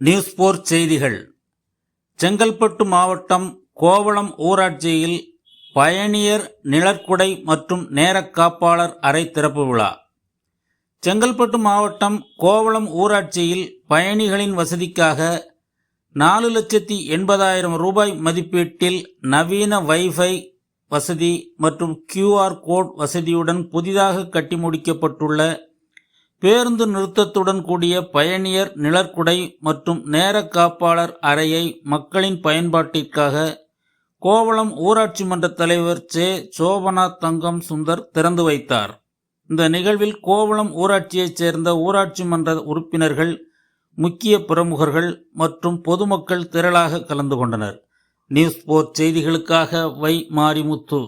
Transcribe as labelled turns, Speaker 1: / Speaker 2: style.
Speaker 1: News போர் செய்திகள். செங்கல்பட்டு மாவட்டம் கோவளம் ஊராட்சியில் பயணியர் நிழற்குடை மற்றும் நேரக்காப்பாளர் அறை திறப்பு விழா. செங்கல்பட்டு மாவட்டம் கோவளம் ஊராட்சியில் பயணிகளின் வசதிக்காக நாலு லட்சத்தி எண்பதாயிரம் ரூபாய் மதிப்பீட்டில் நவீன வைஃபை வசதி மற்றும் கியூஆர் கோட் வசதியுடன் புதிதாக கட்டி முடிக்கப்பட்டுள்ள பேருந்து நிறுத்தத்துடன் கூடிய பயணியர் நிழற்குடை மற்றும் நேர காப்பாளர் அறையை மக்களின் பயன்பாட்டிற்காக கோவளம் ஊராட்சி மன்ற தலைவர் சே. சோபனா தங்கம் சுந்தர் திறந்து வைத்தார். இந்த நிகழ்வில் கோவளம் ஊராட்சியைச் சேர்ந்த ஊராட்சி மன்ற உறுப்பினர்கள் முக்கிய பிரமுகர்கள் மற்றும் பொதுமக்கள் திரளாக கலந்து கொண்டனர். நியூஸ் போர்ட் செய்திகளுக்காக வை. மாரிமுத்து.